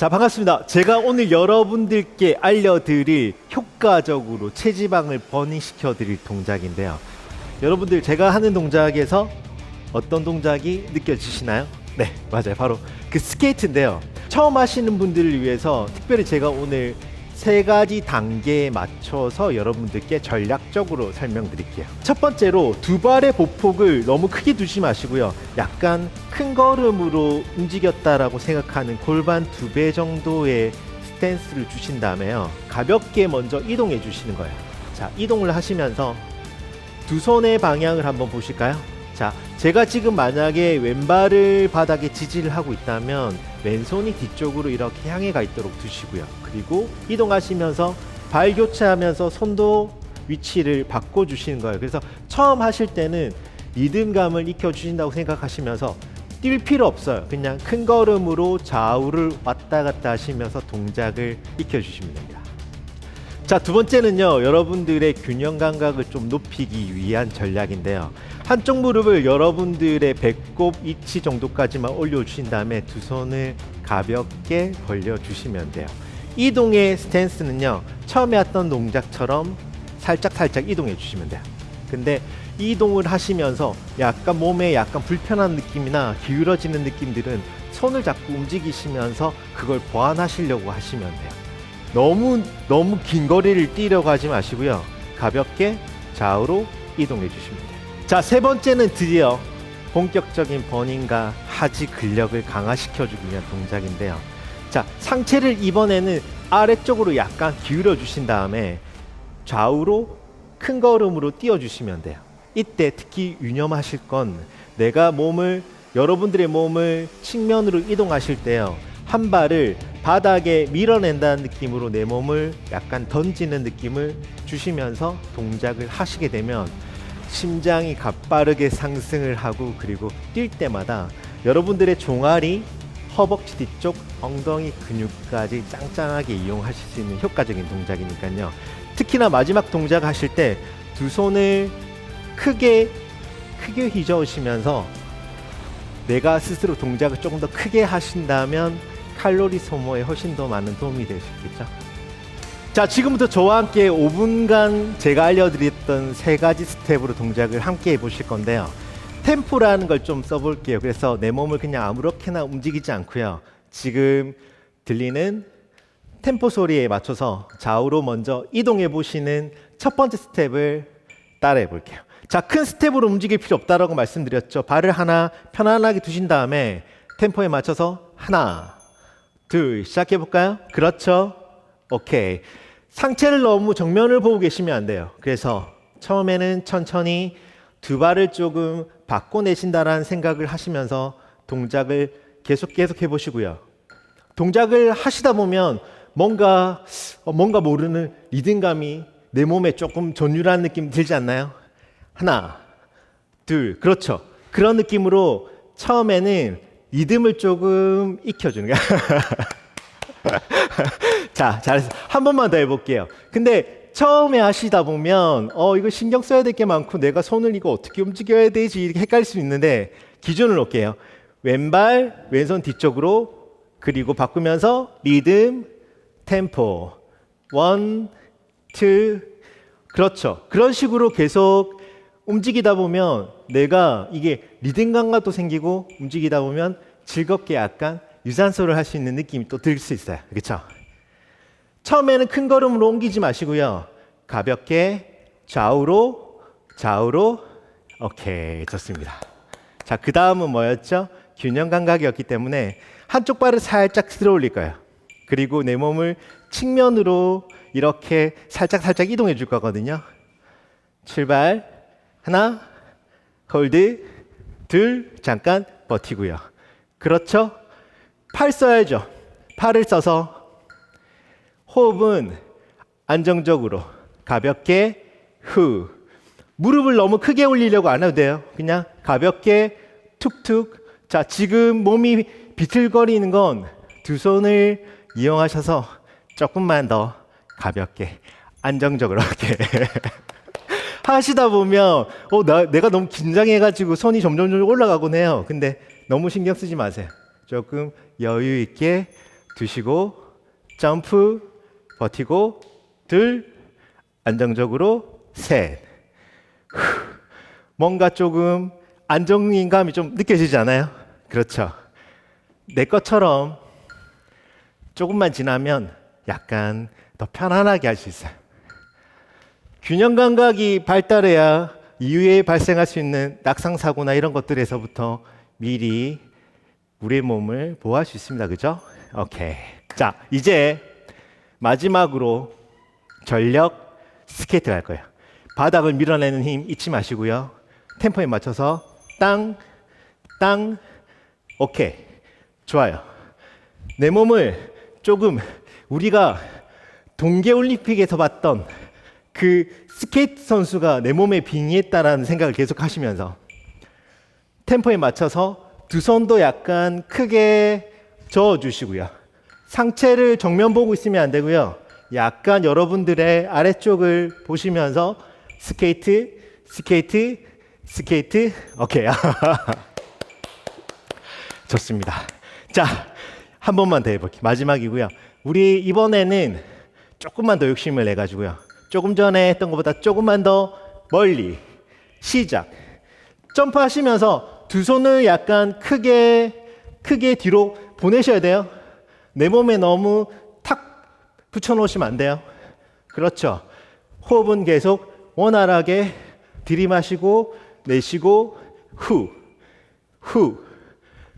자, 반갑습니다. 제가 오늘 여러분들께 알려드릴 효과적으로 체지방을 버닝시켜 드릴 동작인데요. 여러분들 제가 하는 동작에서 어떤 동작이 느껴지시나요? 네, 맞아요. 바로 그 스케이트인데요. 처음 하시는 분들을 위해서 특별히 제가 오늘 세 가지 단계에 맞춰서 여러분들께 전략적으로 설명드릴게요. 첫 번째로 두 발의 보폭을 너무 크게 두지 마시고요. 약간 큰 걸음으로 움직였다라고 생각하는 골반 두 배 정도의 스탠스를 주신 다음에요. 가볍게 먼저 이동해 주시는 거예요. 자, 이동을 하시면서 두 손의 방향을 한번 보실까요? 자, 제가 지금 만약에 왼발을 바닥에 지지를 하고 있다면 왼손이 뒤쪽으로 이렇게 향해 가 있도록 두시고요. 그리고 이동하시면서 발 교체하면서 손도 위치를 바꿔 주시는 거예요. 그래서 처음 하실 때는 리듬감을 익혀 주신다고 생각하시면서 뛸 필요 없어요. 그냥 큰 걸음으로 좌우를 왔다 갔다 하시면서 동작을 익혀 주시면 됩니다. 자, 두 번째는요. 여러분들의 균형 감각을 좀 높이기 위한 전략인데요. 한쪽 무릎을 여러분들의 배꼽 위치 정도까지만 올려 주신 다음에 두 손을 가볍게 벌려 주시면 돼요. 이동의 스탠스는요. 처음에 했던 동작처럼 살짝 살짝 이동해 주시면 돼요. 근데 이동을 하시면서 약간 몸에 약간 불편한 느낌이나 기울어지는 느낌들은 손을 잡고 움직이시면서 그걸 보완하시려고 하시면 돼요. 너무 너무 긴 거리를 뛰려고 하지 마시고요. 가볍게 좌우로 이동해 돼요. 자, 세 번째는 드디어 본격적인 버닝과 하지 근력을 강화시켜 주기 위한 동작인데요. 자, 상체를 이번에는 아래쪽으로 약간 기울여 주신 다음에 좌우로 큰 걸음으로 뛰어 주시면 돼요. 이때 특히 유념하실 건 내가 몸을 여러분들의 몸을 측면으로 이동하실 때요. 한 발을 바닥에 밀어낸다는 느낌으로 내 몸을 약간 던지는 느낌을 주시면서 동작을 하시게 되면 심장이 가빠르게 상승을 하고 그리고 뛸 때마다 여러분들의 종아리, 허벅지 뒤쪽, 엉덩이 근육까지 짱짱하게 이용하실 수 있는 효과적인 동작이니까요. 특히나 마지막 동작 하실 때 두 손을 크게 크게 휘저으시면서 내가 스스로 동작을 조금 더 크게 하신다면 칼로리 소모에 훨씬 더 많은 도움이 될 수 있겠죠. 자, 지금부터 저와 함께 5분간 제가 알려드렸던 세 가지 스텝으로 동작을 함께 해보실 건데요. 템포라는 걸 좀 써볼게요. 그래서 내 몸을 그냥 아무렇게나 움직이지 않고요. 지금 들리는 템포 소리에 맞춰서 좌우로 먼저 이동해 보시는 첫 번째 스텝을 따라해 볼게요. 자, 큰 스텝으로 움직일 필요 없다라고 말씀드렸죠. 발을 하나 편안하게 두신 다음에 템포에 맞춰서 하나, 둘, 시작해 볼까요? 그렇죠. 오케이. 상체를 너무 정면을 보고 계시면 안 돼요. 그래서 처음에는 천천히 두 발을 조금 바꿔내신다라는 생각을 하시면서 동작을 계속 계속 해보시고요. 동작을 하시다 보면 뭔가 어, 뭔가 모르는 리듬감이 내 몸에 조금 전율한 느낌 들지 않나요? 하나, 둘, 그렇죠. 그런 느낌으로 처음에는 리듬을 조금 익혀주는 거야. 자, 잘했어. 한 번만 더 해볼게요. 근데 처음에 하시다 보면 어 이거 신경 써야 될 게 많고 내가 손을 이거 어떻게 움직여야 되지 이렇게 헷갈릴 수 있는데 기준을 놓을게요. 왼발 왼손 뒤쪽으로 그리고 바꾸면서 리듬 템포 원, 투 그렇죠. 그런 식으로 계속 움직이다 보면 내가 이게 리듬감과도 생기고 움직이다 보면 즐겁게 약간 유산소를 할 수 있는 느낌이 또 들 수 있어요. 그렇죠? 처음에는 큰 걸음으로 옮기지 마시고요. 가볍게 좌우로 좌우로 오케이 좋습니다. 자, 그 다음은 뭐였죠? 균형 감각이었기 때문에 한쪽 발을 살짝 들어 올릴 거예요. 그리고 내 몸을 측면으로 이렇게 살짝 살짝 이동해 줄 거거든요. 출발 하나 홀드 둘 잠깐 버티고요. 그렇죠? 팔 써야죠. 팔을 써서 호흡은 안정적으로 가볍게 후 무릎을 너무 크게 올리려고 안 해도 돼요. 그냥 가볍게 툭툭 자 지금 몸이 비틀거리는 건 두 손을 이용하셔서 조금만 더 가볍게 안정적으로 이렇게 하시다 보면 어, 나, 내가 너무 긴장해가지고 손이 점점 점 올라가곤 해요. 근데 너무 신경 쓰지 마세요. 조금 여유 있게 두시고 점프 버티고 둘 안정적으로 셋 후. 뭔가 조금 안정감이 좀 느껴지지 않아요? 그렇죠. 내 것처럼 조금만 지나면 약간 더 편안하게 할 수 있어요. 균형 감각이 발달해야 이후에 발생할 수 있는 낙상 사고나 이런 것들에서부터 미리 우리의 몸을 보호할 수 있습니다. 그죠? 오케이. 자, 이제 마지막으로 전력 스케이트 할 거예요. 바닥을 밀어내는 힘 잊지 마시고요. 템포에 맞춰서 땅, 땅, 오케이. 좋아요. 내 몸을 조금 우리가 동계올림픽에서 봤던 그 스케이트 선수가 내 몸에 빙의했다라는 생각을 계속 하시면서 템포에 맞춰서 두 손도 약간 크게 저어 주시고요. 상체를 정면 보고 있으면 안 되고요. 약간 여러분들의 아래쪽을 보시면서 스케이트, 스케이트, 스케이트. 오케이. 좋습니다. 자, 한 번만 더 해볼게요. 마지막이고요. 우리 이번에는 조금만 더 욕심을 내 가지고요. 조금 전에 했던 것보다 조금만 더 멀리 시작. 점프하시면서 두 손을 약간 크게 크게 뒤로 보내셔야 돼요. 내 몸에 너무 탁 붙여 놓으시면 안 돼요. 그렇죠. 호흡은 계속 원활하게 들이마시고 내쉬고 후. 후.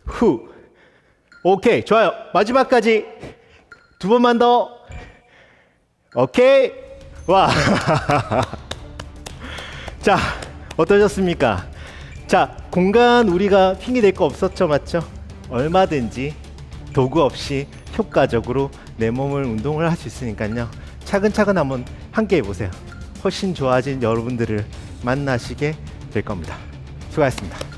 후. 오케이. 좋아요. 마지막까지 두 번만 더. 오케이. 와. 자, 어떠셨습니까? 자, 공간 우리가 핑계 댈거 없었죠, 맞죠? 얼마든지 도구 없이 효과적으로 내 몸을 운동을 할 수 있으니까요. 차근차근 한번 함께 해보세요. 훨씬 좋아진 여러분들을 만나시게 될 겁니다. 수고하셨습니다.